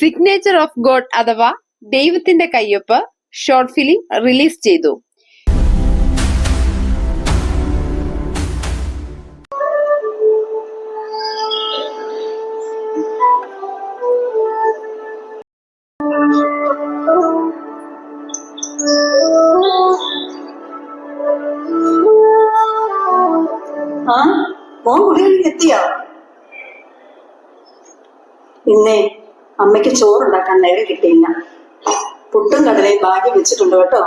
Signature of God അഥവാ ദൈവത്തിന്റെ കയ്യൊപ്പ് ഷോർട്ട് ഫിലിം റിലീസ് ചെയ്തു. മോൻ ഇന്നേ അമ്മയ്ക്ക് ചോറുണ്ടാക്കാൻ നേരെ കിട്ടിയില്ല. പുട്ടും കടലയും ബാക്കി വെച്ചിട്ടുണ്ട് കേട്ടോ.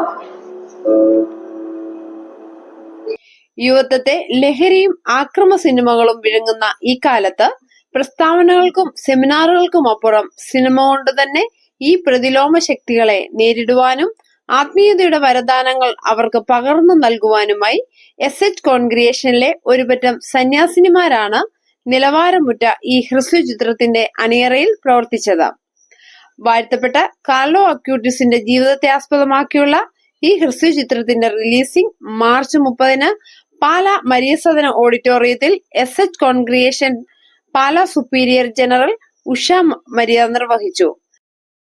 യുവത്വത്തെ ലഹരിയും ആക്രമ സിനിമകളും വിഴുങ്ങുന്ന ഈ കാലത്ത് പ്രസ്താവനകൾക്കും സെമിനാറുകൾക്കും അപ്പുറം സിനിമ കൊണ്ട് തന്നെ ഈ പ്രതിലോമ ശക്തികളെ നേരിടുവാനും ആത്മീയതയുടെ വരദാനങ്ങൾ അവർക്ക് പകർന്നു നൽകുവാനുമായി എസ് എച്ച് കോൺഗ്രിയേഷനിലെ ഒരുപറ്റം സന്യാസിനിമാരാണ് നിലവാരമുറ്റ ഈ ഹ്രസ്വ ചിത്രത്തിന്റെ അണിയറയിൽ പ്രവർത്തിച്ചത്. വാഴ്ത്തപ്പെട്ട കാർലോ അക്യൂട്ടിസിന്റെ ജീവിതത്തെ ആസ്പദമാക്കിയുള്ള ഈ ഹ്രസ്വ ചിത്രത്തിന്റെ റിലീസിംഗ് മാർച്ച് മുപ്പതിന് പാല മരിയസദന ഓഡിറ്റോറിയത്തിൽ S H congregation Pala superior general Usha Maria നിർവഹിച്ചു.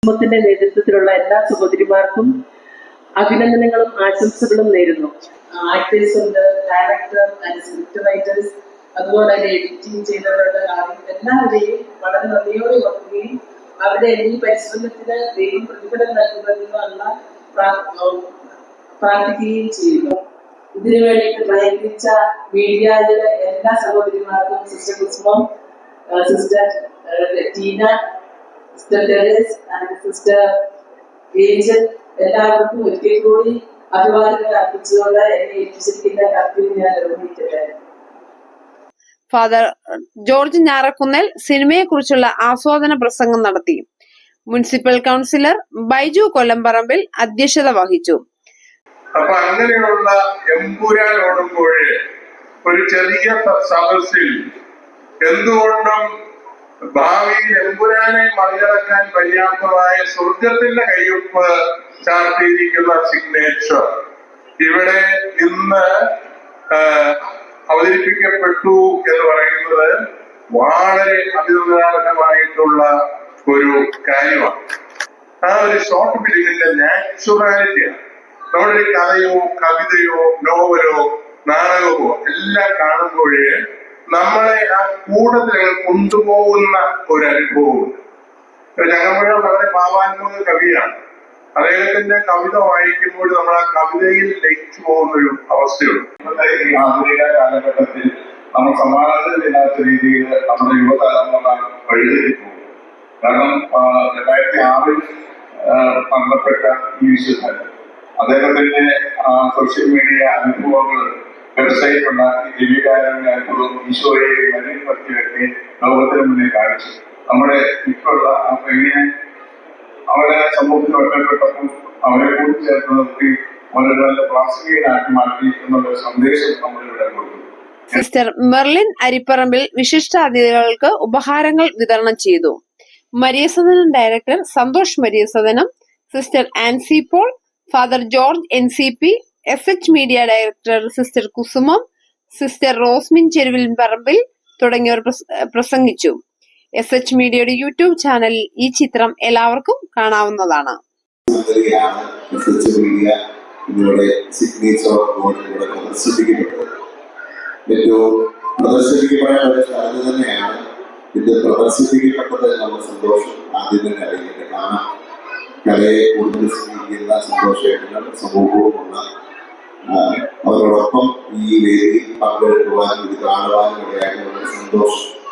കുടുംബത്തിന്റെ നേതൃത്വത്തിലുള്ള എല്ലാ സഹോദരിമാർക്കും അഭിനന്ദനങ്ങളും ആശംസകളും നേരുന്നു. ആക്ടേഴ്സ് ഉണ്ട് ഡയറക്ടർ ആൻഡ് സ്ക്രിപ്റ്റ് റൈറ്റേഴ്സ് അതുപോലെ തന്നെ എഡിറ്റിംഗ് ചെയ്തവരുടെ കാര്യം എല്ലാവരെയും വളരെ നന്ദിയോടെ ഓർക്കുകയും അവരുടെ ഈ പരിശ്രമത്തിന് ദൈവം പ്രതിഫലം നൽകുന്നതിനുള്ള പ്രാർത്ഥിക്കുകയും ചെയ്യുന്നു. ഇതിനു വേണ്ടിയിട്ട് പ്രയത്നിച്ച മീഡിയയിലെ എല്ലാ സഹോദരിമാർക്കും sister Kusumam sister Teena sister Terese and sister Angel എല്ലാവർക്കും ഒരിക്കൽ കൂടി അഭിവാദനങ്ങൾ അർപ്പിച്ചുകൊണ്ട് എന്നെ ഏൽപ്പിച്ചിരിക്കുന്ന കർത്തവ്യം ഞാൻ നിർവഹിക്കട്ടെ. ഫാദർ ജോർജ് ഞാറക്കുന്നേൽ സിനിമയെക്കുറിച്ചുള്ള ആസ്വാദന പ്രസംഗം നടത്തി. മുനിസിപ്പൽ കൗൺസിലർ ബൈജു കൊല്ലംപറമ്പിൽ അധ്യക്ഷത വഹിച്ചു. അപ്പൊ അങ്ങനെയുള്ള എമ്പുരാൻ ഓടുമ്പോൾ ഒരു ചെറിയ സദസ്സിൽ എന്തുകൊണ്ടും ഭാവിയിൽ എമ്പുരാനെ മറികടക്കാൻ പര്യാപ്തമായ സ്വർഗത്തിന്റെ കയ്യൊപ്പ് ചാർത്തിയിരിക്കുന്ന സിഗ്നേച്ചർ ഇവിടെ ഇന്ന് അവതരിപ്പിക്കപ്പെട്ടു എന്ന് പറയുന്നത് വളരെ അഭിനന്ദനാർഹമായിട്ടുള്ള ഒരു കാര്യമാണ്. ആ ഒരു ഷോർട്ട് ഫിലിമിന്റെ നാച്ചുറാലിറ്റിയാണ് നമ്മുടെ ഒരു കഥയോ കവിതയോ നോവലോ നാടകമോ എല്ലാം കാണുമ്പോഴേ നമ്മളെ ആ കൂടത്തിൽ കൊണ്ടുപോകുന്ന ഒരു അനുഭവമുണ്ട്. ചങ്ങമ്പുഴ വളരെ ഭാവാത്മക കവിയാണ്. അദ്ദേഹത്തിന്റെ കവിത വായിക്കുമ്പോൾ നമ്മൾ ആ കവിതയിൽ ലയിച്ചു പോകുന്ന ഒരു അവസ്ഥയുണ്ട്. ഈ ആധുനിക കാലഘട്ടത്തിൽ നമ്മൾ സമാനതയില്ലാത്ത രീതിയിൽ നമ്മുടെ യുവതലമുറ വഴിതെറ്റി കാരണം രണ്ടായിരത്തി ആറിൽ മരണപ്പെട്ട ഈ വിശുദ്ധൻ അദ്ദേഹത്തിന്റെ സോഷ്യൽ മീഡിയ അനുഭവങ്ങൾ വെബ്സൈറ്റ് ഉണ്ടാക്കി ദിവ്യകാരന്റെ അനുഭവം ഈശോയെ മനുഷ്യൻ പറ്റിയൊക്കെ ലോകത്തിന് മുന്നിൽ കാണിച്ചു. നമ്മുടെ ഇപ്പോഴുള്ള പെണ്ണിനെ അവരെ സമൂഹത്തിൽ ഒറ്റപ്പെട്ടപ്പോൾ അവരെ കൂടി ചേർത്ത് നിർത്തി വളരെ നല്ല പ്രാസംഗികനാക്കി മാറ്റി എന്നുള്ള സന്ദേശം നമ്മളിവിടെ കൊടുക്കും സിസ്റ്റർ മെർലിൻ അരിപ്പറമ്പിൽ വിശിഷ്ടാതിഥികൾക്ക് ഉപഹാരങ്ങൾ വിതരണം ചെയ്തു. Mariasadanam director Santhosh Mariasadanam sister Ancy Paul father George N C P S H media director sister Kusumam sister Rosmin Cheruvil Parambil തുടങ്ങിയവർ പ്രസംഗിച്ചു. എസ് എച്ച് മീഡിയയുടെ യൂട്യൂബ് ചാനലിൽ ഈ ചിത്രം എല്ലാവർക്കും കാണാവുന്നതാണ്. സന്തോഷം അവരോടൊപ്പം ഈ വേദി പങ്കെടുക്കുവാനും ഇത് കാണുവാനും ഇടയാക്കുന്ന സന്തോഷം.